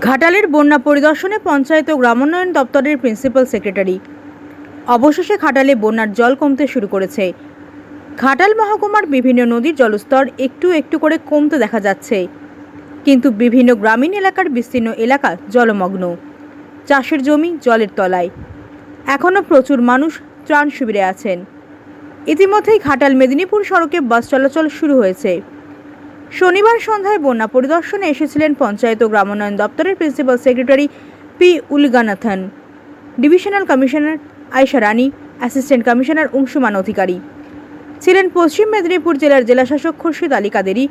ঘাটালের বন্যা পরিদর্শনে পঞ্চায়েত ও গ্রামোন্নয়ন দপ্তরের প্রিন্সিপাল সেক্রেটারি। অবশেষে ঘাটালে বন্যার জল কমতে শুরু করেছে। ঘাটাল মহকুমার বিভিন্ন নদীর জলস্তর একটু একটু করে কমতে দেখা যাচ্ছে। কিন্তু বিভিন্ন গ্রামীণ এলাকার বিস্তীর্ণ এলাকা জলমগ্ন। চাষের জমি জলের তলায়। এখনও প্রচুর মানুষ ত্রাণ শিবিরে আছেন। ইতিমধ্যেই ঘাটাল মেদিনীপুর সড়কে বাস চলাচল শুরু হয়েছে। শনিবার সন্ধ্যায় বন্যা পরিদর্শনে এসেছিলেন পঞ্চায়েত ও গ্রামোন্নয়ন দপ্তরের principal secretary P Ulaganathan, divisional commissioner Ayesha Rani, assistant commissioner Anshuman Adhikari. ছিলেন পশ্চিম মেদিনীপুর জেলার জেলাশাসক খুরশিদ আলী কাদেরি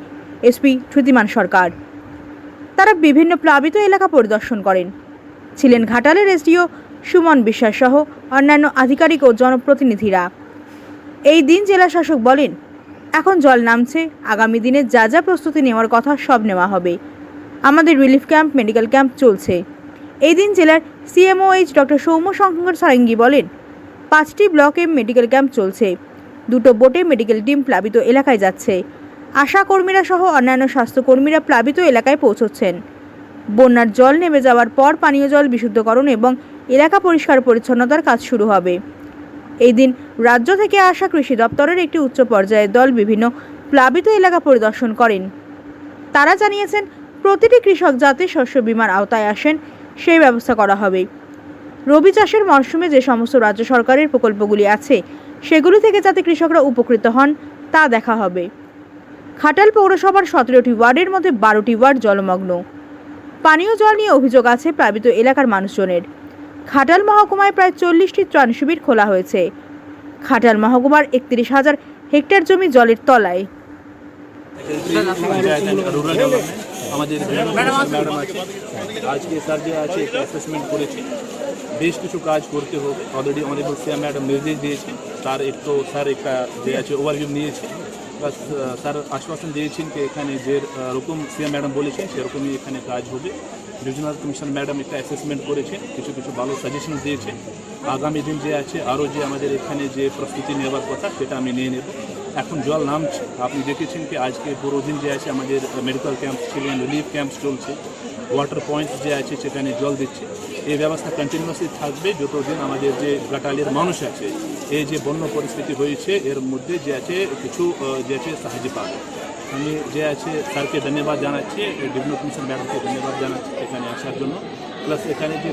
এসপি ধৃতিমান সরকার। তারা বিভিন্ন প্লাবিত এলাকা পরিদর্শন করেন। ছিলেন ঘাটালের এসডিও সুমন বিশ্বাস সহ অন্যান্য আধিকারিক ও জনপ্রতিনিধিরা। এই দিন জেলা শাসক বলেন এখন জল নামছে। আগামী দিনে যা যা প্রস্তুতি নেওয়ার কথা সব নেওয়া হবে। আমাদের রিলিফ ক্যাম্প, মেডিকেল ক্যাম্প চলছে। এই দিন জেলার সিএমওএইচ ডক্টর সৌম্য শঙ্কর সারেঙ্গি বলেন, পাঁচটি ব্লকে মেডিকেল ক্যাম্প চলছে। দুটো বোটে মেডিকেল টিম প্লাবিত এলাকায় যাচ্ছে। আশা কর্মীরা সহ অন্যান্য স্বাস্থ্যকর্মীরা প্লাবিত এলাকায় পৌঁছচ্ছেন। বন্যার জল নেমে যাওয়ার পর পানীয় জল বিশুদ্ধকরণ এবং এলাকা পরিষ্কার পরিচ্ছন্নতার কাজ শুরু হবে। এই দিন রাজ্য থেকে আসা কৃষি দপ্তরের একটি উচ্চ পর্যায়ের দল বিভিন্ন প্লাবিত এলাকা পরিদর্শন করেন। তারা জানিয়েছেন, প্রতিটি কৃষক যাতে শস্য বিমার আওতায় আসেন, সেই ব্যবস্থা করা হবে। রবি চাষের মরশুমে যে সমস্ত রাজ্য সরকারের প্রকল্পগুলি আছে, সেগুলি থেকে যাতে কৃষকরা উপকৃত হন, তা দেখা হবে। খাটাল পৌরসভার সতেরোটি ওয়ার্ডের মধ্যে বারোটি ওয়ার্ড জলমগ্ন। পানীয় জল নিয়ে অভিযোগ আছে প্লাবিত এলাকার মানুষজনের। খাটাল মহকুমায় প্রায় চল্লিশটি ত্রাণ শিবির খোলা হয়েছে। খাটাল মহকুমার একত্রিশ হাজার হেক্টর জমি জলের তলায়। আমাদের ম্যাডাম আজকে স্যার যে আছে অ্যাসেসমেন্ট করেছে। বেশ কিছু কাজ করতে হোক। অলরেডি অনেকগুলো সিএম ম্যাডাম নির্দেশ দিয়েছে। তার একটু স্যার একটা যে আছে ওভারভিউ নিয়েছে। প্লাস স্যার আশ্বাসন দিয়েছেন যে এখানে যে রকম সিএম ম্যাডাম বলেছেন, সেরকমই এখানে কাজ হবে। রিজনাল কমিশন ম্যাডাম একটা অ্যাসেসমেন্ট করেছে, কিছু কিছু ভালো সাজেশন দিয়েছে। আগামী দিন যে আছে, আরও যে আমাদের এখানে যে প্রস্তুতি নেওয়ার কথা, সেটা আমি নিয়ে নেব। এখন জল নামছে। আপনি দেখেছেন কি, আজকে পুরো দিন যে আছে আমাদের মেডিকেল ক্যাম্প ছিলেন রিলিফ ক্যাম্প চলছে। ওয়াটার পয়েন্ট যে আছে, সেখানে জল দিচ্ছে। এই ব্যবস্থা কন্টিনিউয়াসলি থাকবে যতদিন আমাদের যে গাটালের মানুষ আছে। এই যে বন্য পরিস্থিতি হয়েছে, এর মধ্যে যে আছে কিছু যে আছে সাহায্য পাবে। আমি যে আছে, স্যারকে ধন্যবাদ জানাচ্ছি ডেভেলপমেন্ট ম্যাডামকে ধন্যবাদ জানাচ্ছি এখানে আসার জন্য। প্লাস এখানে যে